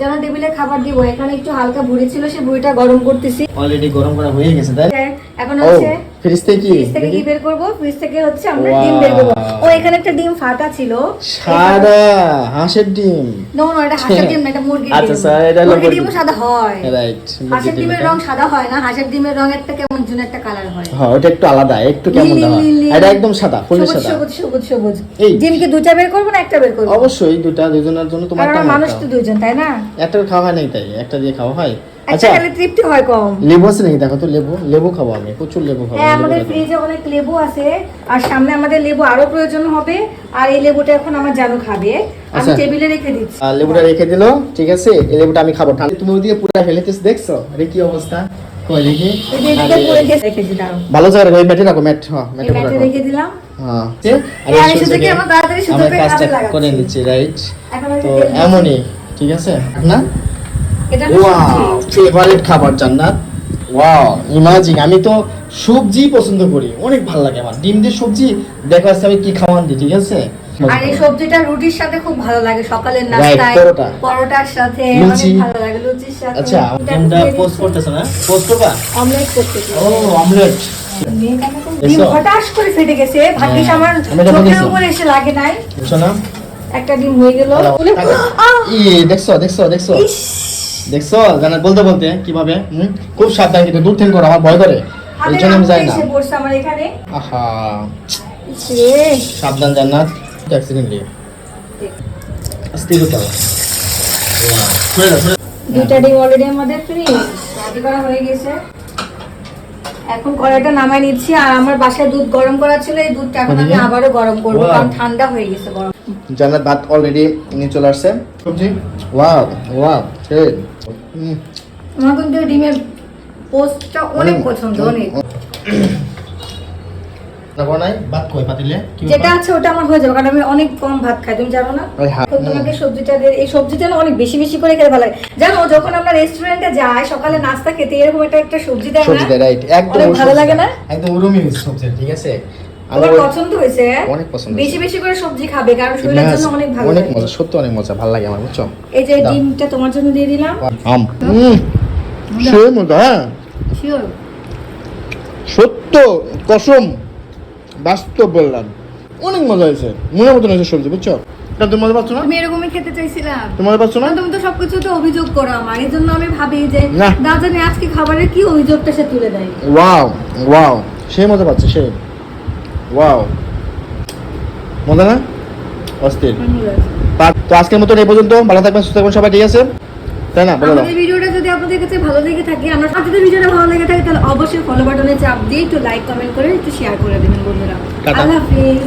যেন টেবিলে খাবার দিব। এখানে একটু হালকা ভুড়ি ছিল সে ভুড়িটা গরম করতেছি। অলরেডি গরম করা হয়ে গেছে তাই? হ্যাঁ, এখন আছে হচ্ছে ফ্রিজ থেকে? কি ফ্রিজ থেকে কি বের করব? ফ্রিজ থেকে হচ্ছে আমরা ডিম বের করব। ও এখানে একটা ডিম ফাটা ছিল। সাদা হাঁসের ডিম। নো নো এটা হাঁসের ডিম না এটা মুরগির আচ্ছা, স্যার, এটা মুরগির মুরগি। ডিমও সাদা হয়। রাইট হাঁসের ডিমের রং সাদা হয় না হাঁসের ডিমের রং একটা কেমন জন্য একটা কালার হয়। হ্যাঁ ওটা একটু আলাদা একটু কেমন। এটা একদম সাদা ফুল সাদা। সবুজ সবুজ সবুজ। ডিম কি বের করব না একটা বের করব? অবশ্যই দুটা দুজনের জন্য তোমার মানুষ তো দুইজন তাই না? একটা খাওয়া হয় নাই তাই একটা দিয়ে খাওয়া হয়। আচ্ছা খেলে তৃপ্তি হয় কম। লেবু আছে নাকি? দেখো তো লেবু লেবু খাব আমি প্রচুর লেবু খাব হ্যাঁ আমাদের ফ্রিজে অনেক লেবু আছে আর সামনে আমাদের লেবু আরও প্রয়োজন হবে আর এই লেবুটা এখন আমার জানু খাবে। আমি আচ্ছা। টেবিলে রেখে দিচ্ছি। আর লেবুটা রেখে দিলো ঠিক আছে? এই লেবুটা আমি খাব। ঠান্ডা তুমি ওদিকে পুরো দেখছ? আরে কি অবস্থা? ভালো জায়গা ওই ম্যাটে রাখো ম্যাট হ্যাঁ ম্যাটে রেখে। দিলাম। হ্যাঁ আমার কাজটা করে নিচ্ছি রাইট তো এমনই ঠিক আছে? না? ওয়াও ফেভারিট খাবার জান্নাত। ওয়াও ইমাজিন আমি তো সবজি পছন্দ করি অনেক ভালো লাগে আমার। ডিম দিয়ে সবজি দেখো আজকে আমি কি খাওয়ান দিই ঠিক আছে? আর এই সবজিটা রুটির সাথে খুব ভালো লাগে সকালের নাস্তায় পরোটার সাথে অনেক ভালো লাগে লুচির সাথে। আচ্ছা ডিমটা পোস্ট করতেছ না? পোস্ট করবা? অমলেট করতেছি ও অমলেট ডিম হঠাৎ করে ফেটে গেছে ভাগ্যিস হ্যাঁ, আমার চোখের উপরে এসে লাগে নাই। বুঝছ একটা ডিম হয়ে গেল। ই দেখছ দেখছ দেখছ। দেখছ? জানা বলতে বলতে কীভাবে? হুম? খুব সাবধান কিন্তু দূর থেকে করো আমার ভয় করে। এই জন্য আমি যাই না। আহা। সাবধান জান্নাত। অ্যাক্সিডেন্টলি স্থির হতে হবে। দুইটা ডিম অলরেডি আমাদের ফ্রি করা হয়ে গেছে। এখন কড়াইটা নামাই নিচ্ছি আর আমার বাসায় দুধ গরম করা ছিল এই দুধটা এখন আমি আবারও গরম করব কারণ ঠান্ডা হয়ে গেছে গরম। জান্নাত ভাত অলরেডি নিয়ে চলে আসছে। সবজি? ওয়াও ওয়াও সেই আমার কিন্তু ডিমের পোস্টটা অনেক পছন্দ অনেক। ভাত কই পাতিলে? যেটা আছে ওটা আমার হয়ে যাবে কারণ আমি অনেক কম ভাত খাই তুমি জানো না? ওই হা- তো তোমাকে সবজিটা এই সবজিটা অনেক বেশি বেশি করে খেতে ভালো লাগে। জানো যখন আমরা রেস্টুরেন্টে যাই সকালে নাস্তা খেতে এরকম একটা একটা সবজি দেয় না? একদম ভালো লাগে না? একদম ওরমই সবজি ঠিক আছে? আমার আমার পছন্দ হয়েছে। অনেক পছন্দ বেশি বেশি করে সবজি খাবে কারণ শরীরের জন্য অনেক ভালো অনেক মজা সত্যি অনেক মজা ভালো লাগে আমার বুঝছ? এই যে ডিমটা তোমার জন্য দিয়ে দিলাম। আম। হুম মজা হ্যাঁ? সত্য কসম বাস্তব বললাম। অনেক মজা হয়েছে মনে মতন হয়েছে সবজি বুঝছ? এটা তুমি মজা পাচ্ছ না? তুমি এরকমই খেতে চাইছিলাম। তুমি মজা পাচ্ছ না? তুমি তো অভিযোগ করো আমার এই জন্য আমি ভাবি যে আজকে খাবারের কি অভিযোগটা সে তুলে দেয়। ওয়াও ওয়াও সেই মজা পাচ্ছে সে। ওয়াও মজা না অস্থির। তো আজকের মতন এই পর্যন্ত। ভালো থাকবেন সুস্থ থাকবেন সবাই ঠিক আছে? তাই না বলে আমাদের ভিডিওটা যদি আপনাদের কাছে ভালো লেগে থাকে আমরা আপনাদের ভিডিওটা ভালো লেগে থাকে তাহলে অবশ্যই ফলো বাটনে চাপ দিয়ে একটু লাইক কমেন্ট করে একটু শেয়ার করে দেবেন বন্ধুরা। আল্লাহ হাফিজ।